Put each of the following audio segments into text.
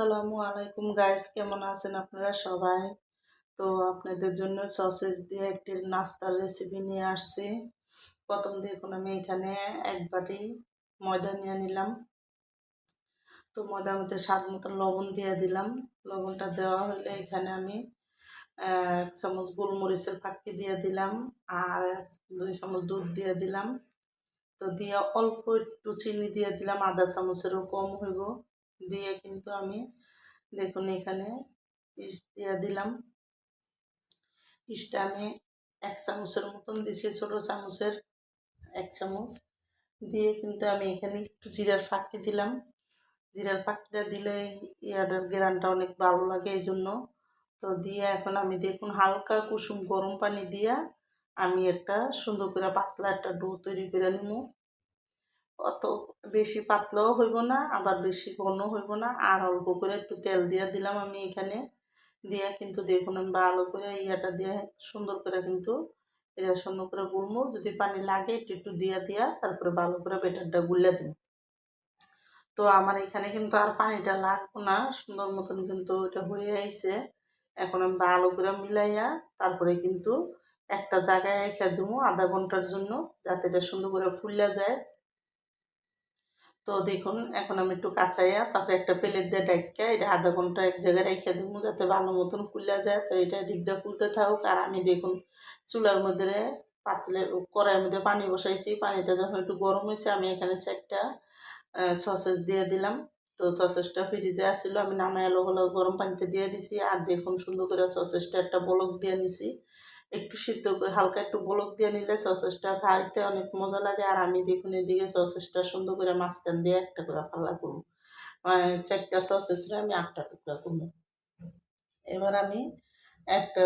আসসালামু আলাইকুম গাইস কেমন আছেন আপনারা সবাই? তো আপনাদের জন্য সসেজ দিয়ে একটি নাস্তার রেসিপি নিয়ে আসছি। প্রথম দেখুন আমি এখানে এক বাটি ময়দা নিয়ে নিলাম। তো ময়দার মধ্যে স্বাদ মতো লবণ দিয়ে দিলাম। লবণটা দেওয়া হলে এখানে আমি এক চামচ গোলমরিচের ফাঁকি দিয়ে দিলাম আর এক দুই চামচ দুধ দিয়ে দিলাম। তো দিয়ে অল্প একটু চিনি দিয়ে দিলাম, আধা চামচেরও কম হইব। দিয়ে কিন্তু আমি দেখুন এখানে ইস দিয়ে দিলাম। ইসটা আমি এক চামচের মতন দিছি, ছোটো চামচের এক চামচ। দিয়ে কিন্তু আমি এখানে একটু জিরার ফাঁকি দিলাম। জিরার ফাঁকিটা দিলে ইয়াটার গ্রানটা অনেক ভালো লাগে এই জন্য তো দিয়ে এখন আমি দেখুন হালকা কুসুম গরম পানি দিয়া আমি একটা সুন্দর করে পাতলা একটা ডো তৈরি করে নিব অত বেশি পাতলাও হইব না, আবার বেশি ঘন হইব না। আর অল্প করে একটু তেল দিয়ে দিলাম আমি এখানে। দিয়ে কিন্তু দেখুন আমি ভালো করে ইয়াটা দিয়ে সুন্দর করে কিন্তু এটা সুন্দর করে গুলবো যদি পানি লাগে একটু একটু দিয়া দিয়া তারপরে ভালো করে বেটারটা গুলে দিন। তো আমার এখানে কিন্তু আর পানিটা লাগবো না, সুন্দর মতন কিন্তু এটা হয়ে আইছে। এখন আমি ভালো করে মিলাইয়া তারপরে কিন্তু একটা জায়গায় রেখে দেবো আধা ঘণ্টার জন্য, যাতে এটা সুন্দর করে ফুলিয়া যায়। তো দেখুন, এখন আমি একটু কাঁচাইয়া তারপরে একটা প্লেট দিয়ে ডাইকা, এটা আধা ঘণ্টা এক জায়গায় রেখে দিব যাতে ভালো মতন খুলে যায়। তো এটা দিক দিয়ে খুলতে থাকুক, আর আমি দেখুন চুলার মধ্যে পাতলে কড়াইয়ের মধ্যে পানি বসাইছি। পানিটা যখন একটু গরম হয়েছে, আমি এখানে চারটা সসেস দিয়ে দিলাম। তো সসেসটা ফ্রিজে আসছিল আমি নামাই আলো হলো গরম পানিতে দিয়ে দিছি। আর দেখুন সুন্দর করে সসেসটা একটা বলক দিয়ে নিছি। একটু সিদ্ধ করে, হালকা একটু বলক দিয়ে নিলে সসেসটা খাইতে অনেক মজা লাগে। আর আমি দেখুন এদিকে সসেসটা সুন্দর করে মাঝখান দিয়ে একটা করে ফালা করব। চারটা সসেসরে আমি আটটা টুকরা করব। এবার আমি একটা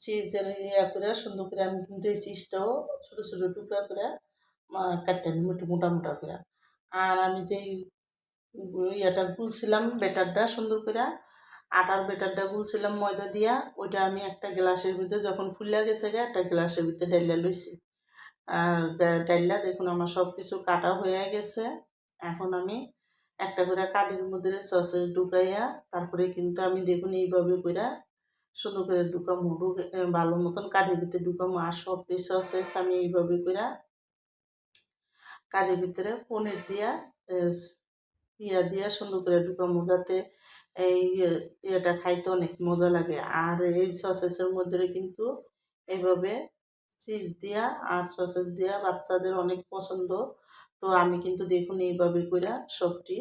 চিজের ইয়া করে সুন্দর করে আমি কিন্তু এই চিজটাও ছোটো ছোটো টুকরা করে কাটতে নিই মোটা মোটা করে। আর আমি যেই ইয়েটা গুলছিলাম বেটারটা সুন্দর করে আটার বেটারটা গুলছিলাম ময়দা দিয়া, ওইটা আমি একটা গ্লাসের ভিতরে যখন ফুলিয়া গেছে গে, একটা গ্লাসের ভিতরে ডাইলা লইছি। আর ডাইলা দেখুন আমার সব কিছু কাটা হয়ে গেছে। এখন আমি একটা করে কাঠির মধ্যে সসেস ঢুকাইয়া, তারপরে কিন্তু আমি দেখুন এইভাবে করে সুন্দর করে ঢুকামো, ঢুকে ভালো মতন কাঠের ভিতরে ঢুকামো। আর সব কিছু সসেস আমি এইভাবে করে কাঠের ভিতরে পনির দিয়া ইয়া দিয়া সুন্দর করে ঢুকামো, যাতে এই ইয়েটা খাইতে অনেক মজা লাগে। আর এই সসেসের মধ্যে কিন্তু এইভাবে চিজ দিয়া আর সসেস দিয়া বাচ্চাদের অনেক পছন্দ। তো আমি কিন্তু দেখুন এইভাবে করে সবটি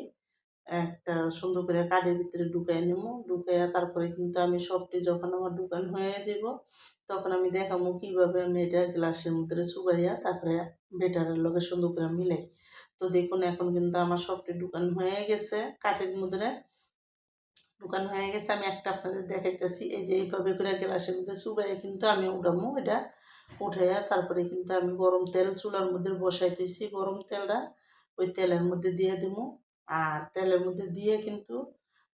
একটা সুন্দর করে কাঠের ভিতরে ঢুকাই নেব। ঢুকাইয়া তারপরে কিন্তু আমি সবটি যখন আমার দোকান হয়ে যাব, তখন আমি দেখাবো কীভাবে আমি এটা গ্লাসের মধ্যে চুবাইয়া তারপরে বেটারের লগে সুন্দর করে মিলাই। তো দেখুন এখন কিন্তু আমার সবটি দোকান হয়ে গেছে কাঠের মধ্যে। দোকান হয়ে গেছে, আমি একটা আপনাদের দেখাইতেছি। এই যে এইভাবে করে গ্লাসের মধ্যে চুবাইয়া কিন্তু আমি উঠামো এটা উঠাইয়া তারপরে কিন্তু আমি গরম তেল চুলার মধ্যে বসাইতেছি গরম তেলটা ওই তেলের মধ্যে দিয়ে দিব আর তেলের মধ্যে দিয়ে কিন্তু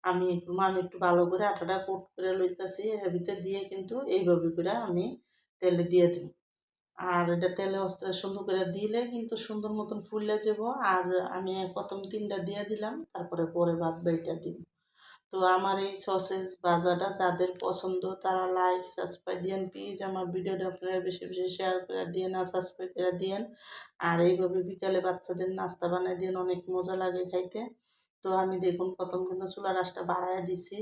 আমি আমি একটু ভালো করে আটাটা কোট করে লইতেছি, এর ভিতরে দিয়ে কিন্তু এইভাবে করে আমি তেলে দিয়ে দিব আর এটা তেলে অস্তে, সুন্দর করে দিলে কিন্তু সুন্দর মতন ফুলে যাব। আর আমি প্রথম তিনটা দিয়ে দিলাম, তারপরে পরে ভাত বাইটা দিব। তো আমার এই সসেস ভাজাটা যাদের পছন্দ তারা লাইক সাবস্ক্রাইব দিয়েন। প্লিজ আমার ভিডিওটা আপনারা বেশি বেশি শেয়ার করে দিয়েন আর সাবস্ক্রাইব করে দিয়েন। আর এইভাবে বিকালে বাচ্চাদের নাস্তা বানিয়ে দিন অনেক মজা লাগে খাইতে। তো আমি দেখুন, প্রথম কিন্তু চুলা রাসটা বাড়াইয়া দিছি,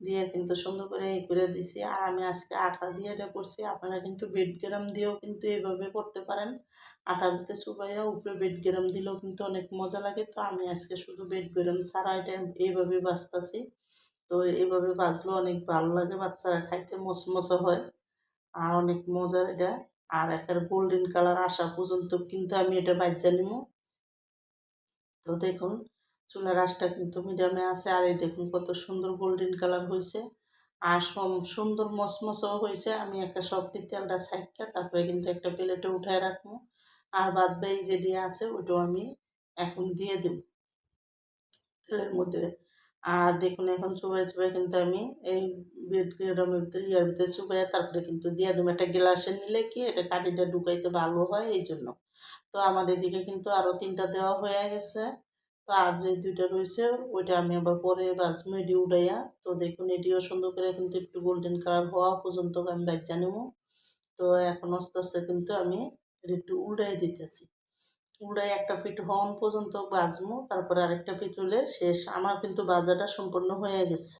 দিয়ে কিন্তু সুন্দর করে এই করে দিছি। আর আমি আজকে আটা দিয়ে এটা করছি। আপনারা কিন্তু বেড গ্রাম দিয়েও কিন্তু এইভাবে করতে পারেন। আটা ভিতরে চুবাইয়া উপরে বেড গ্রাম দিলেও কিন্তু অনেক মজা লাগে। তো আমি আজকে শুধু বেড গ্রাম ছাড়া এটা এইভাবে বাঁচতেছি। তো এইভাবে বাজলেও অনেক ভালো লাগে। বাচ্চারা খাইতে মচমচে হয়। আর অনেক মজার এটা। আর একটা গোল্ডেন কালার আসা পর্যন্ত কিন্তু আমি এটা বাজ্যা নিব। তো দেখুন, চুলার আঁশটা কিন্তু মিডিয়ামে আছে। আর এই দেখুন কত সুন্দর গোল্ডেন কালার হয়েছে আর সুন্দর মচমচও হয়েছে আমি একটা সবটি তেলটা ছাইকা তারপরে কিন্তু একটা প্লেটে উঠায় রাখব। আর বাদ বাই যেটি আছে ওইটাও আমি এখন দিয়ে দেব। তেলের মধ্যে আর দেখুন, এখন চুবাই চুবাই কিন্তু আমি এই বেডগ্রামের ভিতরে, ইয়ার ভিতরে চুবাইয়া তারপরে কিন্তু দিয়ে দেবো একটা গ্লাসে নিলে কি এটা কাঠিটা ঢুকাইতে ভালো হয় এই জন্য। তো আমাদের এদিকে কিন্তু আরও তিনটা দেওয়া হয়ে গেছে। তো আর যে দুইটা রয়েছে, ওইটা আমি আবার পরে বাস মেডি উড়াইয়া, তো দেখুন, এটিও সুন্দর করে কিন্তু একটু গোল্ডেন কালার হওয়া পর্যন্ত আমি বাইক জানিব তো এখন আস্তে আস্তে কিন্তু আমি একটু উড়াই দিতেছি। উড়ে একটা ফিট হন পর্যন্ত বাজমো, তারপরে আরেকটা ফিট হলে শেষ। আমার কিন্তু বাজাটা সম্পূর্ণ হয়ে গেছে।